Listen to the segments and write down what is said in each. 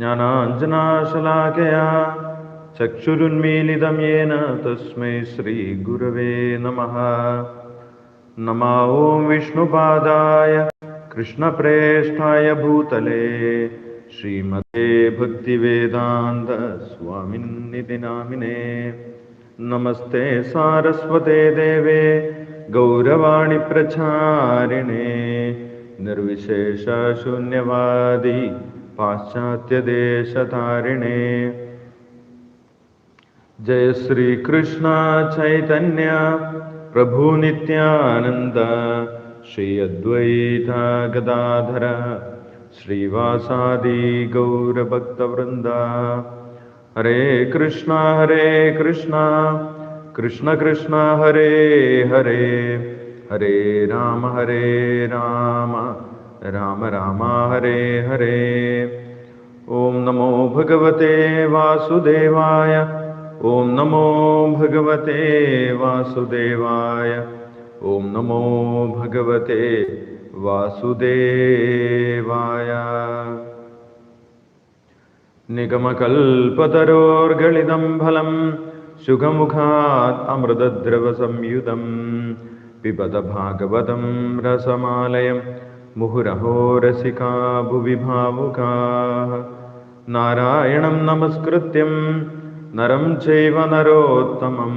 ज्ञानाञ्जनाशलाकया चक्षुरुन्मीलितं येन तस्मै श्रीगुरवे नमः। नमा ॐ विष्णुपादाय कृष्णप्रेष्ठाय भूतले श्रीमते भक्तिवेदान्त स्वामिन्निति नामिने। नमस्ते सारस्वते देवे गौरवाणि प्रचारिणे निर्विशेषशून्यवादी पाश्चात्यदेशतारिणे जय श्री कृष्ण चैतन्य, प्रभु नित्यानंद श्री अद्वैत गदाधर, श्रीवासादि गौरभक्तवृंद हरे कृष्णा हरे कृष्णा, कृष्ण कृष्ण, हरे हरे हरे राम हरे राम। राम राम हरे हरे। ॐ नमो भगवते वासुदेवाय। ॐ नमो भगवते वासुदेवाय। ॐ नमो भगवते वासुदेवाय। निगमकल्पतरोर्गलितं फलं सुखमुखात् अमृतद्रवसंयुतं पिबत भागवतं रसमालयं मुहुरहो रसिका भुवि भावुकाः नारायणं नमस्कृत्यं नरं चैव नरोत्तमं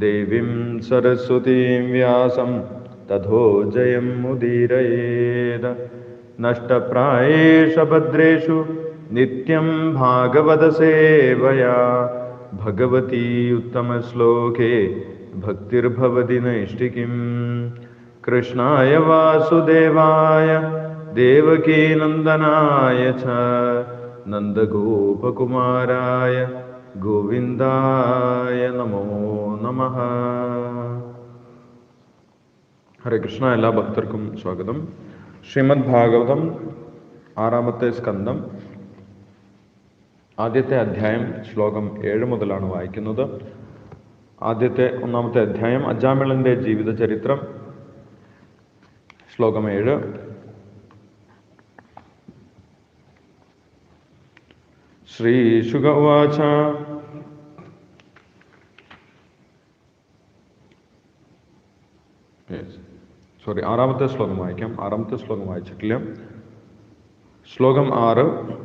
देवीं सरस्वतीं व्यासं तथो जयं मुदीरयेद। नष्टप्रायेष भद्रेषु नित्यं भागवतसेवया। भगवती उत्तमश्लोके भक्तिर्भवति नैष्टिकीम् കൃഷ്ണായ വാസുദേവായ ദേവകീനന്ദനായ ച നന്ദഗോപകുമാരായ ഗോവിന്ദായ നമോ നമ. ഹരേ കൃഷ്ണ എല്ലാ ഭക്തർക്കും സ്വാഗതം. ശ്രീമദ് ഭാഗവതം ആറാമത്തെ സ്കന്ധം ആദ്യത്തെ അധ്യായം ശ്ലോകം ഏഴ് മുതലാണ് വായിക്കുന്നത്. ആദ്യത്തെ ഒന്നാമത്തെ അധ്യായം അജാമിളന്റെ ജീവിതചരിത്രം. ശ്ലോകം ഏഴ് ശ്രീശുക ഉവാച സോറി ആറാമത്തെ ശ്ലോകം വായിക്കാം ആറാമത്തെ ശ്ലോകം വായിച്ചിട്ടില്ല ശ്ലോകം ആറ്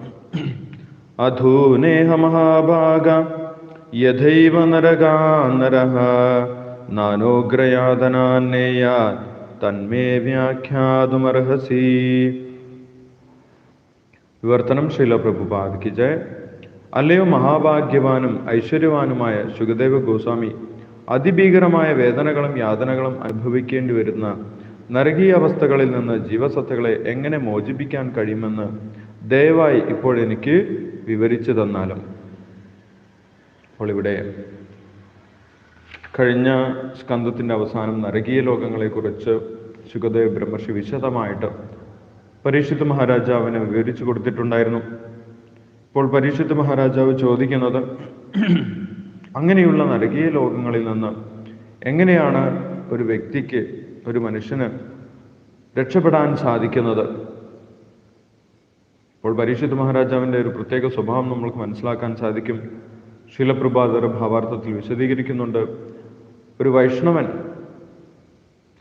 അധൂനേഹ മഹാഭാഗ യഥൈവ നരകാ നരഃ നാനോഗ്രയാതനാന്നേയാ തന്മേ വ്യാഖ്യാതുമർഹസി. വിവർത്തനം ശീല പ്രഭുപാദ് കി ജയ. അല്ലയോ മഹാഭാഗ്യവാനും ഐശ്വര്യവാനുമായ സുഖദേവ ഗോസ്വാമി അതിഭീകരമായ വേദനകളും യാതനകളും അനുഭവിക്കേണ്ടി വരുന്ന നരകീയ അവസ്ഥകളിൽ നിന്ന് ജീവസത്തകളെ എങ്ങനെ മോചിപ്പിക്കാൻ കഴിയുമെന്ന് ദയവായി ഇപ്പോൾ എനിക്ക് വിവരിച്ചു തന്നാലും. അപ്പോൾ ഇവിടെ കഴിഞ്ഞ സ്കന്ധത്തിന്റെ അവസാനം നരകീയ ലോകങ്ങളെക്കുറിച്ച് ശുഗദേവ് ബ്രഹ്മർഷി വിശദമായിട്ട് പരീക്ഷിത് മഹാരാജാവിനെ വിവരിച്ചു കൊടുത്തിട്ടുണ്ടായിരുന്നു. ഇപ്പോൾ പരീക്ഷിത് മഹാരാജാവ് ചോദിക്കുന്നത് അങ്ങനെയുള്ള നരകീയ ലോകങ്ങളിൽ നിന്ന് എങ്ങനെയാണ് ഒരു വ്യക്തിക്ക് ഒരു മനുഷ്യന് രക്ഷപ്പെടാൻ സാധിക്കുന്നത്? ഇപ്പോൾ പരീക്ഷിത് മഹാരാജാവിന്റെ ഒരു പ്രത്യേക സ്വഭാവം നമ്മൾക്ക് മനസ്സിലാക്കാൻ സാധിക്കും. ശീലപ്രഭാതർ ഭാവാർത്ഥത്തിൽ വിശദീകരിക്കുന്നുണ്ട്. ഒരു വൈഷ്ണവൻ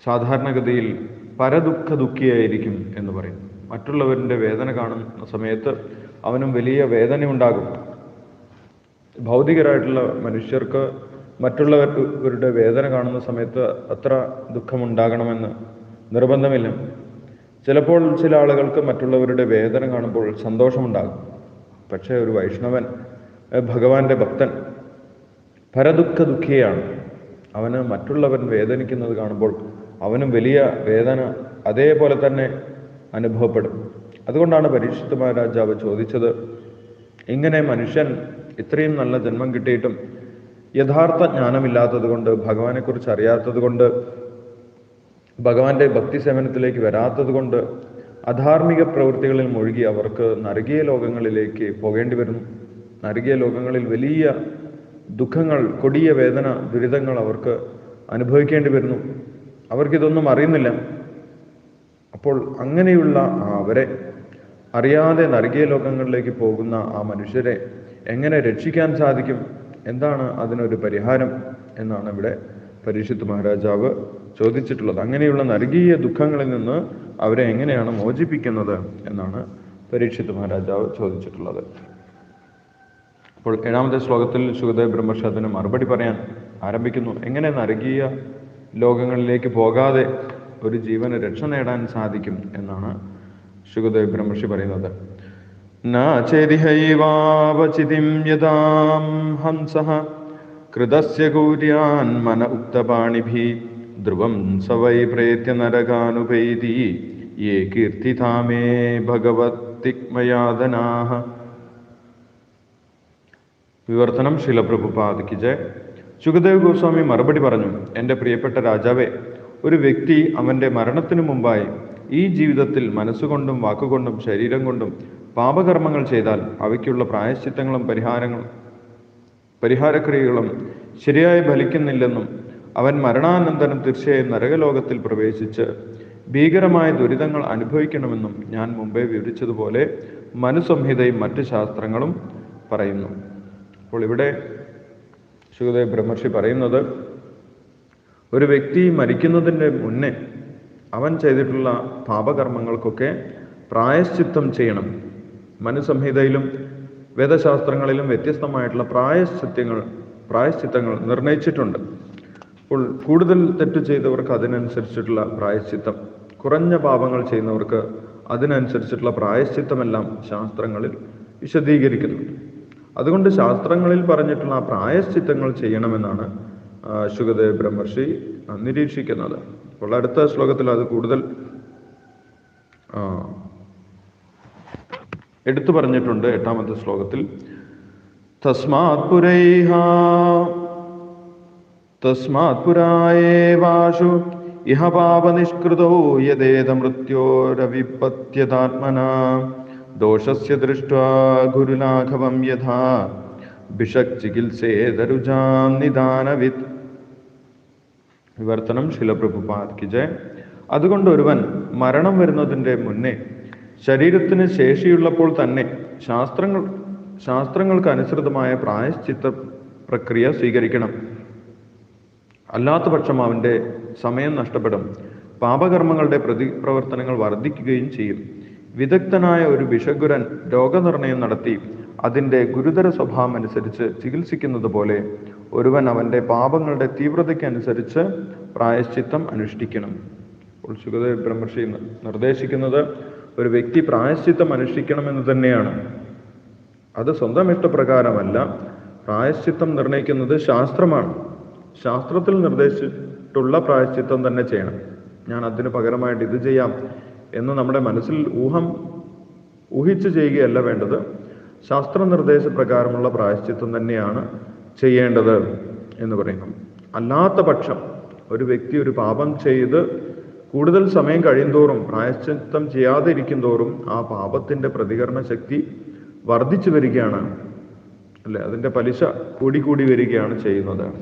സാധാരണഗതിയിൽ പരദുഃഖ ദുഃഖിയായിരിക്കും എന്ന് പറയും. മറ്റുള്ളവരുടെ വേദന കാണുന്ന സമയത്ത് അവനും വലിയ വേദന ഉണ്ടാകും ഭൗതികരായിട്ടുള്ള മനുഷ്യർക്ക് മറ്റുള്ളവരുടെ വേദന കാണുന്ന സമയത്ത് അത്ര ദുഃഖമുണ്ടാകണമെന്ന് നിർബന്ധമില്ല. ചിലപ്പോൾ ചില ആളുകൾക്ക് മറ്റുള്ളവരുടെ വേദന കാണുമ്പോൾ സന്തോഷമുണ്ടാകും. പക്ഷേ ഒരു വൈഷ്ണവൻ ഭഗവാന്റെ ഭക്തൻ പരദുഃഖ ദുഃഖിയാണ് അവന് മറ്റുള്ളവൻ വേദനിക്കുന്നത് കാണുമ്പോൾ അവനും വലിയ വേദന അതേപോലെ തന്നെ അനുഭവപ്പെടും. അതുകൊണ്ടാണ് പരീക്ഷിത് മഹാരാജാവ് ചോദിച്ചത് ഇങ്ങനെ മനുഷ്യൻ ഇത്രയും നല്ല ജന്മം കിട്ടിയിട്ടും യഥാർത്ഥ ജ്ഞാനമില്ലാത്തത് കൊണ്ട് ഭഗവാനെക്കുറിച്ച് അറിയാത്തത് കൊണ്ട് ഭഗവാന്റെ ഭക്തി സേവനത്തിലേക്ക് വരാത്തത് കൊണ്ട് അധാർമിക പ്രവൃത്തികളിൽ മുഴുകി അവർക്ക് നരകീയ ലോകങ്ങളിലേക്ക് പോകേണ്ടി വരുന്നു. നരകീയ ലോകങ്ങളിൽ വലിയ ദുഃഖങ്ങൾ കൊടിയ വേദന ദുരിതങ്ങൾ അവർക്ക് അനുഭവിക്കേണ്ടി വരുന്നു. അവർക്കിതൊന്നും അറിയുന്നില്ല. അപ്പോൾ അങ്ങനെയുള്ള അവരെ അറിയാതെ നരകീയ ലോകങ്ങളിലേക്ക് പോകുന്ന ആ മനുഷ്യരെ എങ്ങനെ രക്ഷിക്കാൻ സാധിക്കും? എന്താണ് അതിനൊരു പരിഹാരം എന്നാണ് ഇവിടെ പരീക്ഷത്ത് മഹാരാജാവ് ചോദിച്ചിട്ടുള്ളത്. അങ്ങനെയുള്ള നരകീയ ദുഃഖങ്ങളിൽ നിന്ന് അവരെ എങ്ങനെയാണ് മോചിപ്പിക്കുന്നത് എന്നാണ് പരീക്ഷിത് മഹാരാജാവ് ചോദിച്ചിട്ടുള്ളത്. അപ്പോൾ ഏഴാമത്തെ ശ്ലോകത്തിൽ സുഖദേവ് ബ്രഹ്മർഷി മറുപടി പറയാൻ ആരംഭിക്കുന്നു. എങ്ങനെ നരകീയ ലോകങ്ങളിലേക്ക് പോകാതെ ഒരു ജീവന് രക്ഷ നേടാൻ സാധിക്കും എന്നാണ് സുഖദേവ് ബ്രഹ്മർഷി പറയുന്നത്. ചേതിഹൈവാവചിതിം യഥാം ഹംസഃ കൃതസ്യ ഗൗര്യാൻ മന ഉക്തപാണിഭി ധ്രുവം സ വൈ പ്രേത്യ നരകാനുപൈതി യേ കീർത്തിതാമേ ഭഗവത്തിക്മയാതനാഹ വിവർത്തനം ശിലപ്രഭുപാദിക്ക് ജയ. സുഖദേവ് ഗോസ്വാമി മറുപടി പറഞ്ഞു എന്റെ പ്രിയപ്പെട്ട രാജാവേ ഒരു വ്യക്തി അവന്റെ മരണത്തിനു മുമ്പായി ഈ ജീവിതത്തിൽ മനസ്സുകൊണ്ടും വാക്കുകൊണ്ടും ശരീരം കൊണ്ടും പാപകർമ്മങ്ങൾ ചെയ്താൽ അവയ്ക്കുള്ള പ്രായശ്ചിത്തങ്ങളും പരിഹാരങ്ങളും പരിഹാരക്രിയകളും ശരിയായി ഫലിക്കുന്നില്ലെന്നും അവൻ മരണാനന്തരം തീർച്ചയായും നരകലോകത്തിൽ പ്രവേശിച്ച് ഭീകരമായ ദുരിതങ്ങൾ അനുഭവിക്കണമെന്നും ഞാൻ മുമ്പേ വിവരിച്ചതുപോലെ മനുസംഹിതയും മറ്റ് ശാസ്ത്രങ്ങളും പറയുന്നു. അപ്പോൾ ഇവിടെ ശുഗദേവ് ബ്രഹ്മർഷി പറയുന്നത് ഒരു വ്യക്തി മരിക്കുന്നതിന്റെ മുന്നേ അവൻ ചെയ്തിട്ടുള്ള പാപകർമ്മങ്ങൾക്കൊക്കെ പ്രായശ്ചിത്തം ചെയ്യണം. മനുസംഹിതയിലും വേദശാസ്ത്രങ്ങളിലും വ്യത്യസ്തമായിട്ടുള്ള പ്രായശ്ചിത്യങ്ങൾ പ്രായശ്ചിത്തങ്ങൾ നിർണയിച്ചിട്ടുണ്ട്. അപ്പോൾ കൂടുതൽ തെറ്റ് ചെയ്തവർക്ക് അതിനനുസരിച്ചിട്ടുള്ള പ്രായശ്ചിത്തം കുറഞ്ഞ പാപങ്ങൾ ചെയ്യുന്നവർക്ക് അതിനനുസരിച്ചിട്ടുള്ള പ്രായശ്ചിത്തമെല്ലാം ശാസ്ത്രങ്ങളിൽ വിശദീകരിക്കുന്നുണ്ട്. അതുകൊണ്ട് ശാസ്ത്രങ്ങളിൽ പറഞ്ഞിട്ടുള്ള ആ പ്രായശ്ചിത്തങ്ങൾ ചെയ്യണമെന്നാണ് ശുഗദേവ് ബ്രഹ്മർഷി നിരീക്ഷിക്കുന്നത്. അപ്പോൾ അടുത്ത ശ്ലോകത്തിൽ അത് കൂടുതൽ എടുത്തു പറഞ്ഞിട്ടുണ്ട് എട്ടാമത്തെ ശ്ലോകത്തിൽ. തസ്മാത് തസ്മാത് പുരായേവാശു ഇഹ പാപനിഷ്കൃതോ യദേത മൃത്യോരവിപത്യതാത്മന ദോഷസ്യ ദൃഷ്ട്വാ ഗുരുലാഘവം യഥാ. ബിഷക് ചികിത്സേതരുജാം നിദാനവിത്. വിവർത്തനം ശിലപ്രഭുപാദകി ജയ. അതുകൊണ്ട് ഒരുവൻ മരണം വരുന്നതിന്റെ മുന്നേ ശരീരത്തിന് ശേഷിയുള്ളപ്പോൾ തന്നെ ശാസ്ത്രങ്ങൾ ശാസ്ത്രങ്ങൾക്ക് അനുസൃതമായ പ്രായശ്ചിത്ത പ്രക്രിയ സ്വീകരിക്കണം. അല്ലാത്ത പക്ഷം അവന്റെ സമയം നഷ്ടപ്പെടും. പാപകർമ്മങ്ങളുടെ പ്രതി പ്രവർത്തനങ്ങൾ വർദ്ധിക്കുകയും ചെയ്യും. വിദഗ്ധനായ ഒരു വിഷഗുരൻ രോഗനിർണയം നടത്തി അതിന്റെ ഗുരുതര സ്വഭാവം അനുസരിച്ച് ചികിത്സിക്കുന്നത് പോലെ ഒരുവൻ അവന്റെ പാപങ്ങളുടെ തീവ്രതയ്ക്കനുസരിച്ച് പ്രായശ്ചിത്തം അനുഷ്ഠിക്കണം. സുഖദേവ് ബ്രഹ്മർഷി നിർദ്ദേശിക്കുന്നത് ഒരു വ്യക്തി പ്രായശ്ചിത്തം അനുഷ്ഠിക്കണമെന്ന് തന്നെയാണ്. അത് സ്വന്തം ഇഷ്ടപ്രകാരമല്ല പ്രായശ്ചിത്തം നിർണയിക്കുന്നത് ശാസ്ത്രമാണ്. ശാസ്ത്രത്തിൽ നിർദ്ദേശിച്ചിട്ടുള്ള പ്രായശ്ചിത്തം തന്നെ ചെയ്യണം. ഞാൻ അതിന് പകരമായിട്ട് ഇത് ചെയ്യാം. എന്ന് നമ്മുടെ മനസ്സിൽ ഊഹം ഊഹിച്ചു ചെയ്യുകയല്ല വേണ്ടത്. ശാസ്ത്ര നിർദ്ദേശപ്രകാരമുള്ള പ്രായശ്ചിത്തം തന്നെയാണ് ചെയ്യേണ്ടത് എന്ന് പറയുന്നു. അല്ലാത്ത പക്ഷം ഒരു വ്യക്തി ഒരു പാപം ചെയ്ത് കൂടുതൽ സമയം കഴിയുന്തോറും പ്രായശ്ചിത്തം ചെയ്യാതെ ഇരിക്കും തോറും ആ പാപത്തിന്റെ പ്രതികരണ ശക്തി വർദ്ധിച്ചു വരികയാണ്. അല്ലെ? അതിന്റെ പലിശ കൂടിക്കൂടി വരികയാണ് ചെയ്യുന്നത്.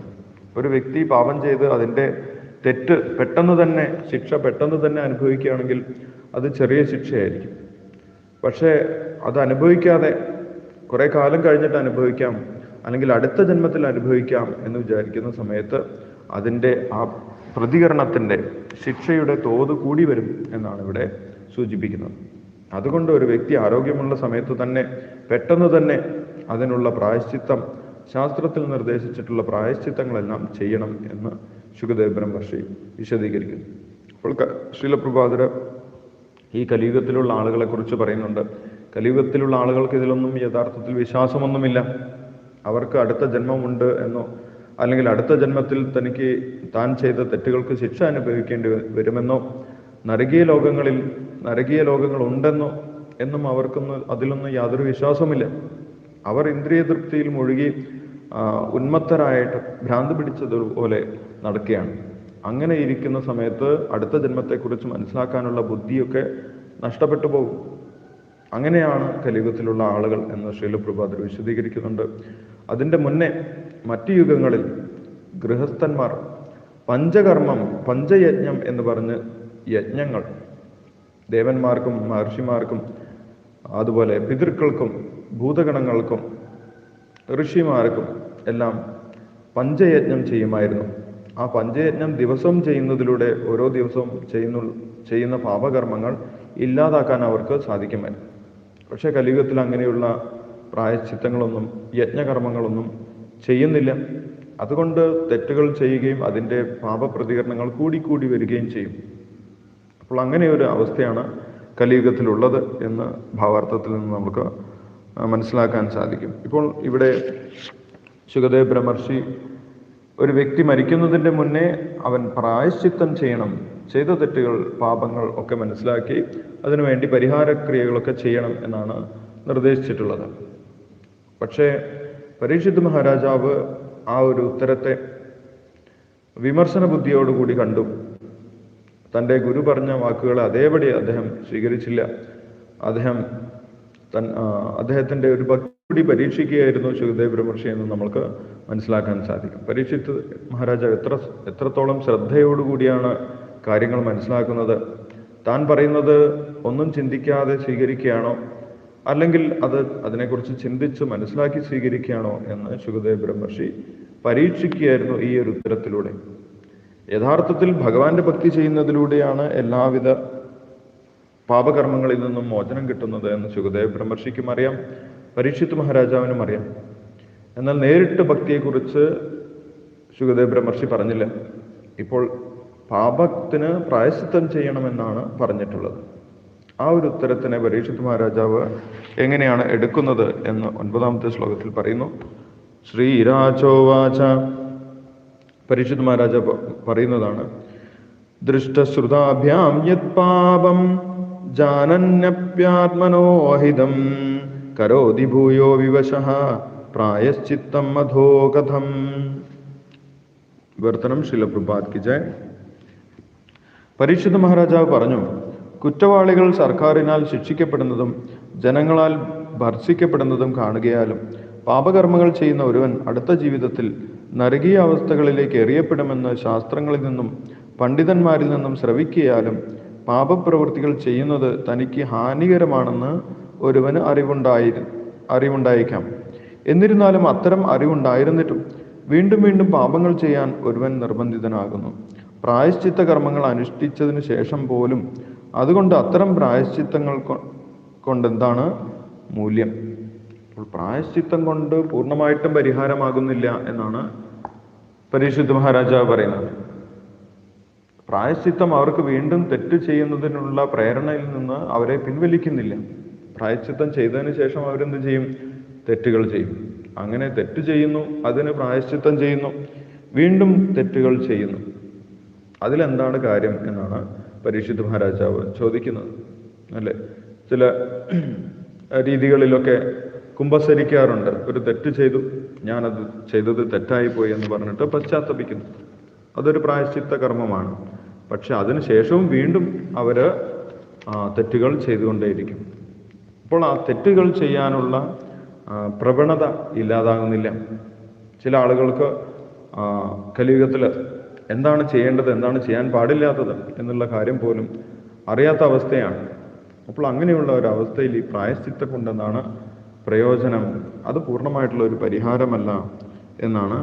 ഒരു വ്യക്തി പാപം ചെയ്ത് അതിന്റെ തെറ്റ് പെട്ടെന്ന് തന്നെ ശിക്ഷ പെട്ടെന്ന് തന്നെ അനുഭവിക്കുകയാണെങ്കിൽ അത് ചെറിയ ശിക്ഷയായിരിക്കും. പക്ഷേ അത് അനുഭവിക്കാതെ കുറേ കാലം കഴിഞ്ഞിട്ട് അനുഭവിക്കാം അല്ലെങ്കിൽ അടുത്ത ജന്മത്തിൽ അനുഭവിക്കാം എന്ന് വിചാരിക്കുന്ന സമയത്ത് അതിന്റെ ആ പ്രതികരണത്തിന്റെ ശിക്ഷയുടെ തോത് കൂടി വരും എന്നാണ് ഇവിടെ സൂചിപ്പിക്കുന്നത്. അതുകൊണ്ട് ഒരു വ്യക്തി ആരോഗ്യമുള്ള സമയത്ത് തന്നെ പെട്ടെന്ന് തന്നെ അതിനുള്ള പ്രായശ്ചിത്തം ശാസ്ത്രത്തിൽ നിർദ്ദേശിച്ചിട്ടുള്ള പ്രായശ്ചിത്തങ്ങളെല്ലാം ചെയ്യണം എന്ന് ശുഖദേവരം പക്ഷേ വിശദീകരിക്കുന്നു. അപ്പോൾ ശ്രീലപ്രഭാതര് ഈ കലിയുഗത്തിലുള്ള ആളുകളെ കുറിച്ച് പറയുന്നുണ്ട്. കലിയുഗത്തിലുള്ള ആളുകൾക്ക് ഇതിലൊന്നും യഥാർത്ഥത്തിൽ വിശ്വാസമൊന്നുമില്ല. അവർക്ക് അടുത്ത ജന്മമുണ്ട് എന്നോ അല്ലെങ്കിൽ അടുത്ത ജന്മത്തിൽ തനിക്ക് താൻ ചെയ്ത തെറ്റുകൾക്ക് ശിക്ഷ അനുഭവിക്കേണ്ടി വരുമെന്നോ നരകീയ ലോകങ്ങളിൽ നരകീയ ലോകങ്ങൾ ഉണ്ടെന്നോ എന്നും അവർക്കൊന്നും അതിലൊന്നും യാതൊരു വിശ്വാസമില്ല അവർ ഇന്ദ്രിയ തൃപ്തിയിൽ മുഴുകി ഉന്മത്തരായിട്ട് ഭ്രാന്ത് പിടിച്ചതുപോലെ നടക്കുകയാണ്. അങ്ങനെ ഇരിക്കുന്ന സമയത്ത് അടുത്ത ജന്മത്തെക്കുറിച്ച് മനസ്സിലാക്കാനുള്ള ബുദ്ധിയൊക്കെ നഷ്ടപ്പെട്ടു പോകും. അങ്ങനെയാണ് കലിയുഗത്തിലുള്ള ആളുകൾ എന്ന് ശ്രീലപ്രഭാതർ വിശദീകരിക്കുന്നുണ്ട്. അതിന്റെ മുന്നേ മറ്റു യുഗങ്ങളിൽ ഗൃഹസ്ഥന്മാർ പഞ്ചകർമ്മം പഞ്ചയജ്ഞം എന്ന് പറഞ്ഞ് യജ്ഞങ്ങൾ ദേവന്മാർക്കും മഹർഷിമാർക്കും അതുപോലെ പിതൃക്കൾക്കും ഭൂതഗണങ്ങൾക്കും ഋഷിമാർക്കും എല്ലാം പഞ്ചയജ്ഞം ചെയ്യുമായിരുന്നു. ആ പഞ്ചയജ്ഞം ദിവസം ചെയ്യുന്നതിലൂടെ ഓരോ ദിവസവും ചെയ്യുന്നു ചെയ്യുന്ന പാപകർമ്മങ്ങൾ ഇല്ലാതാക്കാൻ അവർക്ക് സാധിക്കുമായിരുന്നു. പക്ഷെ കലിയുഗത്തിൽ അങ്ങനെയുള്ള പ്രായശ്ചിത്തങ്ങളൊന്നും യജ്ഞകർമ്മങ്ങളൊന്നും ചെയ്യുന്നില്ല. അതുകൊണ്ട് തെറ്റുകൾ ചെയ്യുകയും അതിന്റെ പാപപ്രതികരണങ്ങൾ കൂടിക്കൂടി വരികയും ചെയ്യും. അപ്പോൾ അങ്ങനെ ഒരു അവസ്ഥയാണ് കലിയുഗത്തിലുള്ളത് എന്ന് ഭാവാർത്ഥത്തിൽ നിന്ന് നമുക്ക് മനസ്സിലാക്കാൻ സാധിക്കും. ഇപ്പോൾ ഇവിടെ സുഖദേവ് ബ്രഹ്മർഷി ഒരു വ്യക്തി മരിക്കുന്നതിന്റെ മുന്നേ അവൻ പ്രായശ്ചിത്തം ചെയ്യണം ചെയ്ത തെറ്റുകൾ പാപങ്ങൾ ഒക്കെ മനസ്സിലാക്കി അതിനുവേണ്ടി പരിഹാരക്രിയകളൊക്കെ ചെയ്യണം എന്നാണ് നിർദ്ദേശിച്ചിട്ടുള്ളത്. പക്ഷേ പരീക്ഷിത് മഹാരാജാവ് ആ ഒരു ഉത്തരത്തെ വിമർശന ബുദ്ധിയോടുകൂടി കണ്ടു. തന്റെ ഗുരു പറഞ്ഞ വാക്കുകളെ അതേപടി അദ്ദേഹം സ്വീകരിച്ചില്ല. അദ്ദേഹം തൻ അദ്ദേഹത്തിന്റെ ഒരു ഭക്തി കൂടി പരീക്ഷിക്കുകയായിരുന്നു സുഖദേവ് ബ്രഹ്മർഷി എന്ന് നമ്മൾക്ക് മനസ്സിലാക്കാൻ സാധിക്കും. പരീക്ഷിത്ത് മഹാരാജാവ് എത്ര എത്രത്തോളം ശ്രദ്ധയോടുകൂടിയാണ് കാര്യങ്ങൾ മനസ്സിലാക്കുന്നത്. താൻ പറയുന്നത് ഒന്നും ചിന്തിക്കാതെ സ്വീകരിക്കുകയാണോ? അല്ലെങ്കിൽ അത് അതിനെക്കുറിച്ച് ചിന്തിച്ച് മനസ്സിലാക്കി സ്വീകരിക്കുകയാണോ എന്ന് സുഖദേവ് ബ്രഹ്മർഷി പരീക്ഷിക്കുകയായിരുന്നു ഈ ഒരു ഉത്തരത്തിലൂടെ. യഥാർത്ഥത്തിൽ ഭഗവാന്റെ ഭക്തി ചെയ്യുന്നതിലൂടെയാണ് എല്ലാവിധ പാപകർമ്മങ്ങളിൽ നിന്നും മോചനം കിട്ടുന്നത് എന്ന് സുഖദേവ് ബ്രഹ്മർഷിക്കും അറിയാം. പരീക്ഷിത് മഹാരാജാവിനും അറിയാം. എന്നാൽ നേരിട്ട് ഭക്തിയെക്കുറിച്ച് സുഖദേവ് ബ്രഹ്മർഷി പറഞ്ഞില്ല. ഇപ്പോൾ പാപത്തിന് പ്രായശിത്വം ചെയ്യണമെന്നാണ് പറഞ്ഞിട്ടുള്ളത്. ആ ഒരു ഉത്തരത്തിനെ പരീക്ഷിത് മഹാരാജാവ് എങ്ങനെയാണ് എടുക്കുന്നത് എന്ന് ഒൻപതാമത്തെ ശ്ലോകത്തിൽ പറയുന്നു. ശ്രീരാജോവാച പരീക്ഷിത് മഹാരാജ പറയുന്നതാണ്. ദൃഷ്ടശ്രുതാഭ്യാം യത് പാപം ജാനന്യപ്യാത്മനോഹിതം. കരോതി ഭൂയോ വിവശ പ്രായശ്ചിത്തം അധോ കഥം. വിവർത്തനം ശിലപ്രഭാത് കി ജയ്. പരീക്ഷിത് മഹാരാജാവ് പറഞ്ഞു കുറ്റവാളികൾ സർക്കാരിനാൽ ശിക്ഷിക്കപ്പെടുന്നതും ജനങ്ങളാൽ ഭർഷിക്കപ്പെടുന്നതും കാണുകയാലും പാപകർമ്മങ്ങൾ ചെയ്യുന്ന ഒരുവൻ അടുത്ത ജീവിതത്തിൽ നരകീയ അവസ്ഥകളിലേക്ക് എറിയപ്പെടുമെന്ന് ശാസ്ത്രങ്ങളിൽ നിന്നും പണ്ഡിതന്മാരിൽ നിന്നും ശ്രവിക്കിയാലും പാപപ്രവൃത്തികൾ ചെയ്യുന്നത് തനിക്ക് ഹാനികരമാണെന്ന് ഒരുവന് അറിവുണ്ടായി അറിവുണ്ടായേക്കാം. എന്നിരുന്നാലും അത്തരം അറിവുണ്ടായിരുന്നിട്ടും വീണ്ടും വീണ്ടും പാപങ്ങൾ ചെയ്യാൻ ഒരുവൻ നിർബന്ധിതനാകുന്നു. പ്രായശ്ചിത്ത കർമ്മങ്ങൾ അനുഷ്ഠിച്ചതിന് ശേഷം പോലും അതുകൊണ്ട് അത്തരം പ്രായശ്ചിത്തങ്ങൾ കൊണ്ട് കൊണ്ടെന്താണ്? മൂല്യം. അപ്പോൾ പ്രായശ്ചിത്തം കൊണ്ട് പൂർണമായിട്ടും പരിഹാരമാകുന്നില്ല എന്നാണ് പരിശുദ്ധ മഹാരാജാവ് പറയുന്നത്. പ്രായശ്ചിത്തം അവർക്ക് വീണ്ടും തെറ്റ് ചെയ്യുന്നതിനുള്ള പ്രേരണയിൽ നിന്ന് അവരെ പിൻവലിക്കുന്നില്ല. പ്രായശ്ചിത്തം ചെയ്തതിന് ശേഷം അവരെന്ത് ചെയ്യും? തെറ്റുകൾ ചെയ്യും. അങ്ങനെ തെറ്റ് ചെയ്യുന്നു അതിന് പ്രായശ്ചിത്തം ചെയ്യുന്നു വീണ്ടും തെറ്റുകൾ ചെയ്യുന്നു. അതിലെന്താണ് കാര്യം എന്നാണ് പരീക്ഷിത് മഹാരാജാവ് ചോദിക്കുന്നത് അല്ലേ? ചില രീതികളിലൊക്കെ കുമ്പസരിക്കാറുണ്ട്. ഒരു തെറ്റ് ചെയ്തു ഞാനത് ചെയ്തത് തെറ്റായിപ്പോയി എന്ന് പറഞ്ഞിട്ട് പശ്ചാത്തപിക്കുന്നു. അതൊരു പ്രായശ്ചിത്ത കർമ്മമാണ്. പക്ഷെ അതിനുശേഷവും വീണ്ടും അവർ തെറ്റുകൾ ചെയ്തുകൊണ്ടേയിരിക്കും. അപ്പോൾ ആ തെറ്റുകൾ ചെയ്യാനുള്ള പ്രവണത ഇല്ലാതാകുന്നില്ല. ചില ആളുകൾക്ക് കലിയുഗത്തിൽ എന്താണ് ചെയ്യേണ്ടത് എന്താണ് ചെയ്യാൻ പാടില്ലാത്തത് എന്നുള്ള കാര്യം പോലും അറിയാത്ത അവസ്ഥയാണ്. അപ്പോൾ അങ്ങനെയുള്ള ഒരു അവസ്ഥയിൽ ഈ പ്രായശ്ചിത്തം കൊണ്ടെന്നാണ് പ്രയോജനം. അത് പൂർണമായിട്ടുള്ള ഒരു പരിഹാരമല്ല എന്നാണ്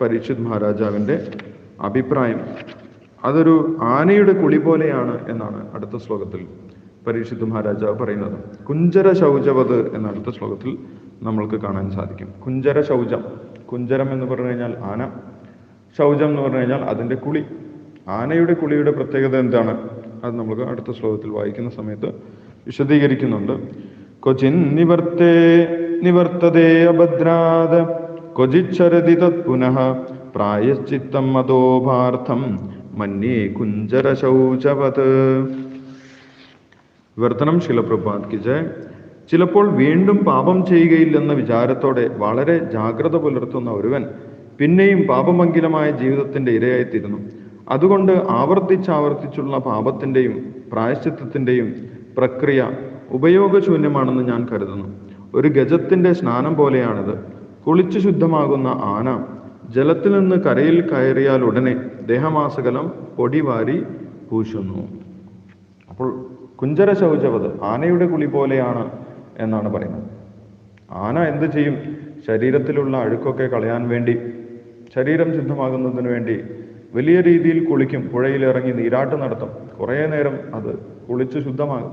പരീക്ഷിത് മഹാരാജാവിന്റെ അഭിപ്രായം. അതൊരു ആനയുടെ കുളി പോലെയാണ് എന്നാണ് അടുത്ത ശ്ലോകത്തിൽ പരീക്ഷിത് മഹാരാജാവ് പറയുന്നത്. കുഞ്ചര ശൗചവത് എന്ന അടുത്ത ശ്ലോകത്തിൽ നമ്മൾക്ക് കാണാൻ സാധിക്കും. കുഞ്ചര ശൗചം. കുഞ്ചരം എന്ന് പറഞ്ഞു കഴിഞ്ഞാൽ ആന. ശൗചം എന്ന് പറഞ്ഞു കഴിഞ്ഞാൽ അതിന്റെ കുളി. ആനയുടെ കുളിയുടെ പ്രത്യേകത എന്താണ്? അത് നമുക്ക് അടുത്ത ശ്ലോകത്തിൽ വായിക്കുന്ന സമയത്ത് വിശദീകരിക്കുന്നുണ്ട്. കൊച്ചിൻ നിവർത്തേ നിവർത്തതേ അഭദ്രാത്. കൊചിച്ചരതി തത് പുനഃ. പ്രായശ്ചിത്തം മതോഭാർത്ഥം മന്യേ കുഞ്ചര ശൗചവത്. വിവർത്തനം ശിലപ്രഭാത് കി ചിലപ്പോൾ വീണ്ടും പാപം ചെയ്യുകയില്ലെന്ന വിചാരത്തോടെ വളരെ ജാഗ്രത പുലർത്തുന്ന ഒരുവൻ പിന്നെയും പാപമംഗിലമായ ജീവിതത്തിന്റെ ഇരയായിത്തീരുന്നു. അതുകൊണ്ട് ആവർത്തിച്ചാവർത്തിച്ചുള്ള പാപത്തിന്റെയും പ്രായശ്ചിത്തത്തിന്റെയും പ്രക്രിയ ഉപയോഗശൂന്യമാണെന്ന് ഞാൻ കരുതുന്നു. ഒരു ഗജത്തിന്റെ സ്നാനം പോലെയാണിത്. കുളിച്ചു ശുദ്ധമാകുന്ന ആന ജലത്തിൽ നിന്ന് കരയിൽ കയറിയാൽ ഉടനെ ദേഹമാസകലം പൊടിവാരി പൂശുന്നു. അപ്പോൾ കുഞ്ചര ശൗചവത് ആനയുടെ കുളി പോലെയാണ് എന്നാണ് പറയുന്നത്. ആന എന്ത് ചെയ്യും? ശരീരത്തിലുള്ള അഴുക്കൊക്കെ കളയാൻ വേണ്ടി ശരീരം ശുദ്ധമാകുന്നതിന് വേണ്ടി വലിയ രീതിയിൽ കുളിക്കും പുഴയിൽ ഇറങ്ങി നീരാട്ട് നടത്തും. കുറേ നേരം അത് കുളിച്ച് ശുദ്ധമാകും.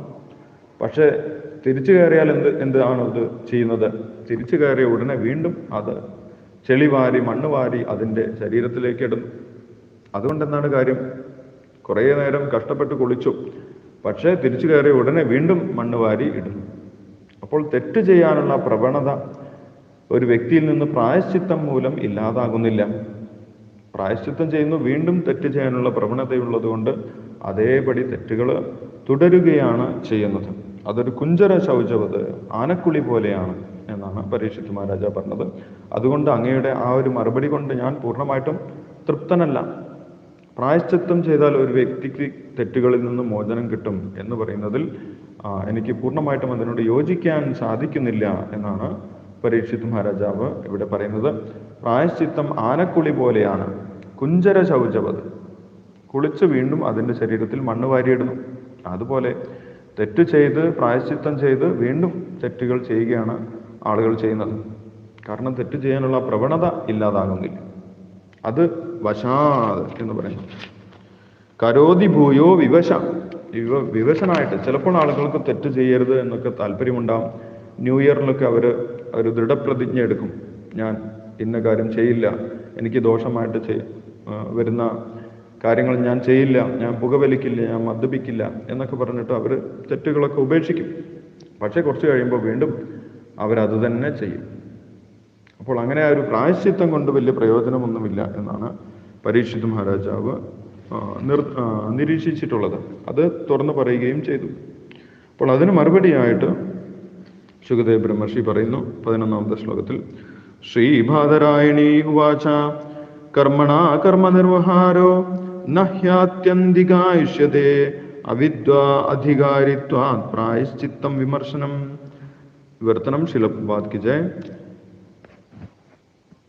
പക്ഷേ തിരിച്ചു കയറിയാൽ എന്ത് എന്താണ് ഇത് ചെയ്യുന്നത്? തിരിച്ചു കയറിയ ഉടനെ വീണ്ടും അത് ചെളി വാരി മണ്ണ് വാരി അതിന്റെ ശരീരത്തിലേക്ക് ഇടുന്നു. അതുകൊണ്ട് എന്താണ് കാര്യം? കുറേ നേരം കഷ്ടപ്പെട്ട് കുളിച്ചു. പക്ഷേ തിരിച്ചു കയറിയ ഉടനെ വീണ്ടും മണ്ണ് വാരി ഇടുന്നു. അപ്പോൾ തെറ്റ് ചെയ്യാനുള്ള പ്രവണത ഒരു വ്യക്തിയിൽ നിന്ന് പ്രായശ്ചിത്തം മൂലം ഇല്ലാതാകുന്നില്ല. പ്രായശ്ചിത്തം ചെയ്യുന്നു വീണ്ടും തെറ്റ് ചെയ്യാനുള്ള പ്രവണതയുള്ളത് കൊണ്ട് അതേപടി തെറ്റുകൾ തുടരുകയാണ് ചെയ്യുന്നത്. അതൊരു കുഞ്ചര ശൗചവത് ആനക്കുളി പോലെയാണ് എന്നാണ് പരീക്ഷിത് മഹാരാജ പറഞ്ഞത്. അതുകൊണ്ട് അങ്ങയുടെ ആ ഒരു മറുപടി കൊണ്ട് ഞാൻ പൂർണമായിട്ടും തൃപ്തനല്ല. പ്രായശ്ചിത്തം ചെയ്താൽ ഒരു വ്യക്തിക്ക് തെറ്റുകളിൽ നിന്ന് മോചനം കിട്ടും എന്ന് പറയുന്നതിൽ എനിക്ക് പൂർണമായിട്ടും അതിനോട് യോജിക്കാൻ സാധിക്കുന്നില്ല എന്നാണ് പരീക്ഷിത് മഹാരാജാവ് ഇവിടെ പറയുന്നത്. പ്രായശ്ചിത്തം ആനക്കുളി പോലെയാണ്. കുഞ്ചര ശൗചവത്. കുളിച്ച് വീണ്ടും അതിന്റെ ശരീരത്തിൽ മണ്ണ് വാരിയിടുന്നു. അതുപോലെ തെറ്റ് ചെയ്ത് പ്രായശ്ചിത്തം ചെയ്ത് വീണ്ടും തെറ്റുകൾ ചെയ്യുകയാണ് ആളുകൾ ചെയ്യുന്നത്. കാരണം തെറ്റ് ചെയ്യാനുള്ള പ്രവണത ഇല്ലാതാകുന്നില്ല. അത് വശാത് എന്ന് പറയുന്നു കരോതി ഭൂയോ വിവശ. വിവ വിവശനായിട്ട് ചിലപ്പോൾ ആളുകൾക്ക് തെറ്റ് ചെയ്യരുത് എന്നൊക്കെ താല്പര്യമുണ്ടാവും. ന്യൂ ഇയറിലൊക്കെ അവർ ഒരു ദൃഢപ്രതിജ്ഞ എടുക്കും. ഞാൻ ഇന്ന കാര്യം ചെയ്യില്ല. എനിക്ക് ദോഷമായിട്ട് ചെയ് വരുന്ന കാര്യങ്ങൾ ഞാൻ ചെയ്യില്ല. ഞാൻ പുകവലിക്കില്ല. ഞാൻ മദ്യപിക്കില്ല എന്നൊക്കെ പറഞ്ഞിട്ട് അവർ തെറ്റുകളൊക്കെ ഉപേക്ഷിക്കും. പക്ഷേ കുറച്ച് കഴിയുമ്പോൾ വീണ്ടും അവരത് തന്നെ ചെയ്യും. അപ്പോൾ അങ്ങനെ ആ ഒരു പ്രായശ്ചിത്തം കൊണ്ട് വലിയ പ്രയോജനമൊന്നുമില്ല എന്നാണ് പരീക്ഷിത് മഹാരാജാവ് നിർ നിരീക്ഷിച്ചിട്ടുള്ളത്. അത് തുറന്നു പറയുകയും ചെയ്തു. അപ്പോൾ അതിന് മറുപടിയായിട്ട് ശുഗദേവ് ബ്രഹ്മർഷി പറയുന്നു പതിനൊന്നാമത്തെ ശ്ലോകത്തിൽ ശ്രീഭാതരായണി ഉവാച കർമ്മണാ കർമ്മനിർവഹാരോ നഹ്യാത്യന്തികായുഷ്യത്തെ അവിദ്വ അധികാരിത്വാ പ്രായശ്ചിത്തം വിമർശനം. വിവർത്തനം ശിലപാത് കി ജയ്.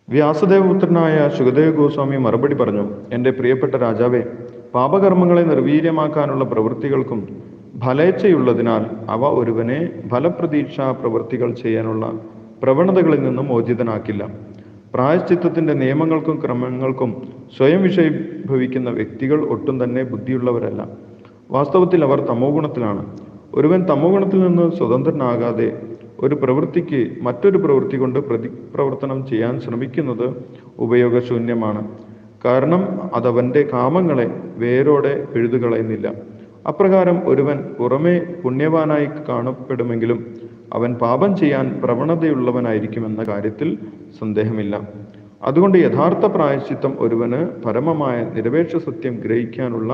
വ്യാസദേവപുത്രനായ സുഖദേവ് ഗോസ്വാമി മറുപടി പറഞ്ഞു എന്റെ പ്രിയപ്പെട്ട രാജാവേ പാപകർമ്മങ്ങളെ നിർവീര്യമാക്കാനുള്ള പ്രവൃത്തികൾക്കും ഫലേച്ഛയുള്ളതിനാൽ അവ ഒരുവനെ ഫലപ്രതീക്ഷാ പ്രവൃത്തികൾ ചെയ്യാനുള്ള പ്രവണതകളിൽ നിന്നും മോചിതനാക്കില്ല. പ്രായശ്ചിത്തത്തിന്റെ നിയമങ്ങൾക്കും ക്രമങ്ങൾക്കും സ്വയം വിഷയഭവിക്കുന്ന വ്യക്തികൾ ഒട്ടും തന്നെ ബുദ്ധിയുള്ളവരല്ല. വാസ്തവത്തിൽ അവർ തമോ ഗുണത്തിലാണ് ഒരുവൻ തമോ ഗുണത്തിൽ നിന്ന് സ്വതന്ത്രനാകാതെ ഒരു പ്രവൃത്തിക്ക് മറ്റൊരു പ്രവൃത്തി കൊണ്ട് പ്രതി പ്രവർത്തനം ചെയ്യാൻ ശ്രമിക്കുന്നത് ഉപയോഗശൂന്യമാണ്. കാരണം അതവന്റെ കാമങ്ങളെ വേരോടെ പിഴുതുകളയുന്നില്ല അപ്രകാരം ഒരുവൻ പുറമേ പുണ്യവാനായി കാണപ്പെടുമെങ്കിലും അവൻ പാപം ചെയ്യാൻ പ്രവണതയുള്ളവനായിരിക്കുമെന്ന കാര്യത്തിൽ സന്ദേഹമില്ല. അതുകൊണ്ട് യഥാർത്ഥ പ്രായശ്ചിത്തം ഒരുവന് പരമമായ നിരപേക്ഷ സത്യം ഗ്രഹിക്കാനുള്ള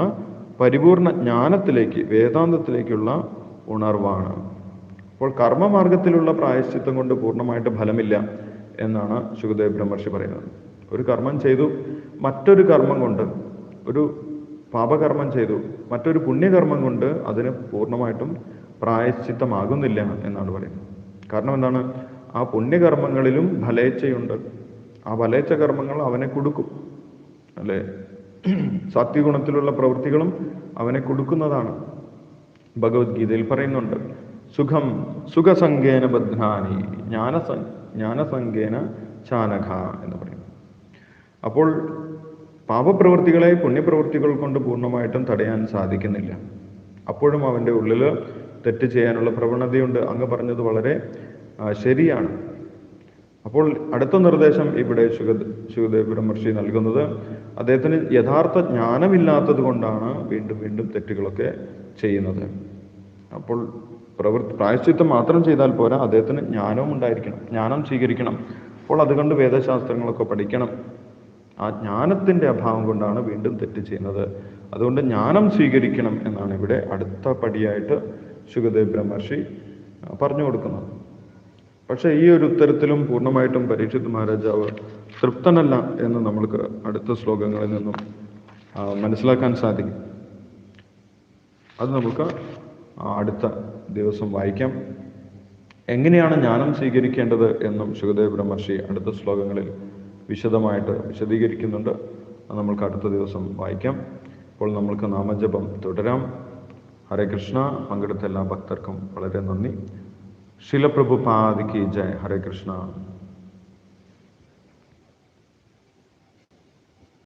പരിപൂർണ ജ്ഞാനത്തിലേക്ക് വേദാന്തത്തിലേക്കുള്ള ഉണർവാണ്. അപ്പോൾ കർമ്മമാർഗത്തിലുള്ള പ്രായശ്ചിത്തം കൊണ്ട് പൂർണമായിട്ട് ഫലമില്ല എന്നാണ് സുഖദേവ് ബ്രഹ്മർഷി പറയുന്നത്. ഒരു കർമ്മം ചെയ്തു മറ്റൊരു കർമ്മം കൊണ്ട് ഒരു പാപകർമ്മം ചെയ്തു മറ്റൊരു പുണ്യകർമ്മം കൊണ്ട് അതിന് പൂർണമായിട്ടും പ്രായശ്ചിത്തമാകുന്നില്ല എന്നാണ് പറയുന്നത്. കാരണം എന്താണ്? ആ പുണ്യകർമ്മങ്ങളിലും ഫലേച്ഛയുണ്ട്. ആ ഫലേച്ഛ കർമ്മങ്ങൾ അവനെ കൊടുക്കും. അല്ലേ? സത്യഗുണത്തിലുള്ള പ്രവൃത്തികളും അവനെ കൊടുക്കുന്നതാണ്. ഭഗവത്ഗീതയിൽ പറയുന്നുണ്ട്. സുഖം സുഖസംഖേന ബദ്ധാനി ജ്ഞാനസ ജ്ഞാനസംഖേന ചാനഘ എന്ന് പറയും. അപ്പോൾ പാപപ്രവൃത്തികളെ പുണ്യപ്രവൃത്തികൾ കൊണ്ട് പൂർണമായിട്ടും തടയാൻ സാധിക്കുന്നില്ല. അപ്പോഴും അവന്റെ ഉള്ളിൽ തെറ്റ് ചെയ്യാനുള്ള പ്രവണതയുണ്ട് അങ്ങ് പറഞ്ഞത് വളരെ ശരിയാണ്. അപ്പോൾ അടുത്ത നിർദ്ദേശം ഇവിടെ ശുഗ ശുഗദേവ് ബ്രഹ്മർഷി നൽകുന്നത് അദ്ദേഹത്തിന് യഥാർത്ഥ ജ്ഞാനമില്ലാത്തത് കൊണ്ടാണ് വീണ്ടും വീണ്ടും തെറ്റുകളൊക്കെ ചെയ്യുന്നത്. അപ്പോൾ പ്രവൃത്തി പ്രായശ്ചിത്തം മാത്രം ചെയ്താൽ പോരാ അദ്ദേഹത്തിന് ജ്ഞാനവും ഉണ്ടായിരിക്കണം ജ്ഞാനം സ്വീകരിക്കണം. അപ്പോൾ അതുകൊണ്ട് വേദശാസ്ത്രങ്ങളൊക്കെ പഠിക്കണം. ആ ജ്ഞാനത്തിന്റെ അഭാവം കൊണ്ടാണ് വീണ്ടും തെറ്റ് ചെയ്യുന്നത്. അതുകൊണ്ട് ജ്ഞാനം സ്വീകരിക്കണം എന്നാണ് ഇവിടെ അടുത്ത പടിയായിട്ട് ശുഗദേവ് ബ്രഹ്മർഷി പറഞ്ഞു കൊടുക്കുന്നത്. പക്ഷേ ഈ ഒരു ഉത്തരത്തിലും പൂർണമായിട്ടും പരീക്ഷിത് മഹാരാജാവ് തൃപ്തനല്ല എന്ന് നമ്മൾക്ക് അടുത്ത ശ്ലോകങ്ങളിൽ നിന്നും മനസ്സിലാക്കാൻ സാധിക്കും. അത് നമുക്ക് അടുത്ത ദിവസം വായിക്കാം. എങ്ങനെയാണ് ജ്ഞാനം സ്വീകരിക്കേണ്ടത് എന്നും സുഖദേവ് ബ്രഹ്മർഷി അടുത്ത ശ്ലോകങ്ങളിൽ വിശദമായിട്ട് വിശദീകരിക്കുന്നുണ്ട്. നമ്മൾക്ക് അടുത്ത ദിവസം വായിക്കാം. ഇപ്പോൾ നമ്മൾക്ക് നാമജപം തുടരാം. ഹരേ കൃഷ്ണ. പങ്കെടുത്ത എല്ലാ ഭക്തർക്കും വളരെ നന്ദി. ശിലപ്രഭു പാതിക്ക് ജയ്. ഹരേ കൃഷ്ണ.